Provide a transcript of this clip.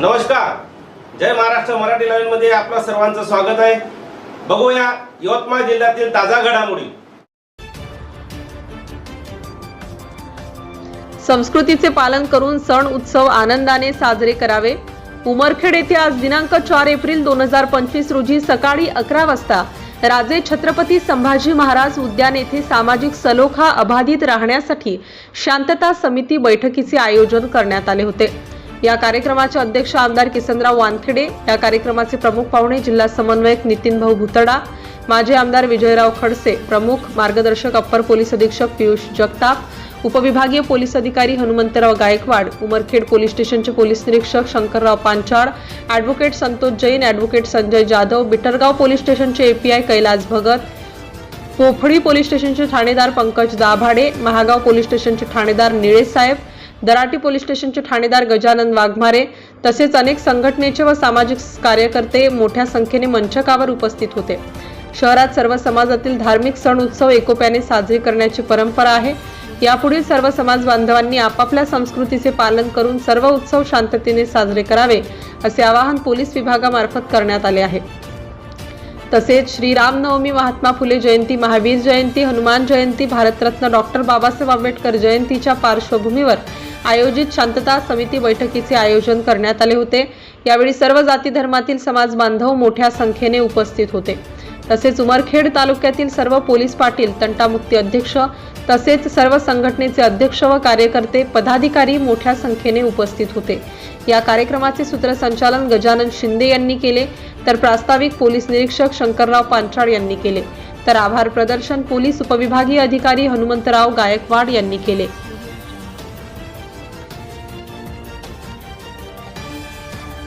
जय महाराष्ट्र मराठी लाईव्हमध्ये आपलं सर्वांचं स्वागत आहे. बघूया यवतमाळ जिल्ह्यातील ताजा घडामोडी. संस्कृतीचे पालन करून सण उत्सव आनंदाने साजरे करावे. उमरखेड येथे आज दिनांक चार एप्रिल दोन हजार पंचवीस रोजी सकाळी अकरा वाजता राजे छत्रपती संभाजी महाराज उद्यान येथे सामाजिक सलोखा अबाधित राहण्यासाठी शांतता समिती बैठकीचे आयोजन करण्यात आले होते. या कार्यक्रमाचे अध्यक्ष आमदार किसनराव वानखेडे या कार्यक्रमाचे प्रमुख पाहुणे जिल्हा समन्वयक नितीन भाऊ भुतडा माजी आमदार विजयराव खडसे प्रमुख मार्गदर्शक अप्पर पोलीस अधीक्षक पियुष जगताप उपविभागीय पोलीस अधिकारी हनुमंतराव गायकवाड उमरखेड पोलीस स्टेशनचे पोलीस निरीक्षक Shankarrao Panchal advocate Santosh Jain advocate Sanjay Jadhav Bitargaon police स्टेशनचे एपीआय कैलास भगत पोफळी पोलीस स्टेशनचे ठाणेदार पंकज दाभाडे महागाव पोलीस स्टेशनचे ठाणेदार निळे साहेब दराटी पोलीस स्टेशनचे ठाणेदार गजानन वाघमारे तसेच अनेक संघटनेचे व सामाजिक कार्यकर्ते मोठ्या संख्येने मंचकावर उपस्थित होते. शहरात सर्व समाजातील धार्मिक सण उत्सव एकोप्याने साजरे करण्याची परंपरा आहे. यापुढील सर्व समाज बांधवांनी आपापल्या संस्कृतीचे पालन करून सर्व उत्सव शांततेने साजरे करावे असे आवाहन पोलीस विभागामार्फत करण्यात आले आहे. तसेच श्रीरामनवमी महात्मा फुले जयंती महावीर जयंती हनुमान जयंती भारतरत्न डॉक्टर बाबासाहेब आंबेडकर जयंतीच्या पार्श्वभूमीवर आयोजित शांतता समिती बैठकीचे आयोजन करण्यात आले होते. यावेळी सर्व जाती धर्मातील समाज बांधव मोठ्या संख्येने उपस्थित होते. तसेच उमरखेड तालुक्यातील सर्व पोलीस पाटील तंटामुक्ती अध्यक्ष तसेच सर्व संघटनेचे अध्यक्ष व कार्यकर्ते पदाधिकारी मोठ्या संख्येने उपस्थित होते. या कार्यक्रमाचे सूत्रसंचालन गजानन शिंदे यांनी केले तर प्रास्ताविक पोलीस निरीक्षक शंकरराव पांचाळ यांनी केले. तर आभार प्रदर्शन पोलीस उपविभागीय अधिकारी हनुमंतराव गायकवाड यांनी केले.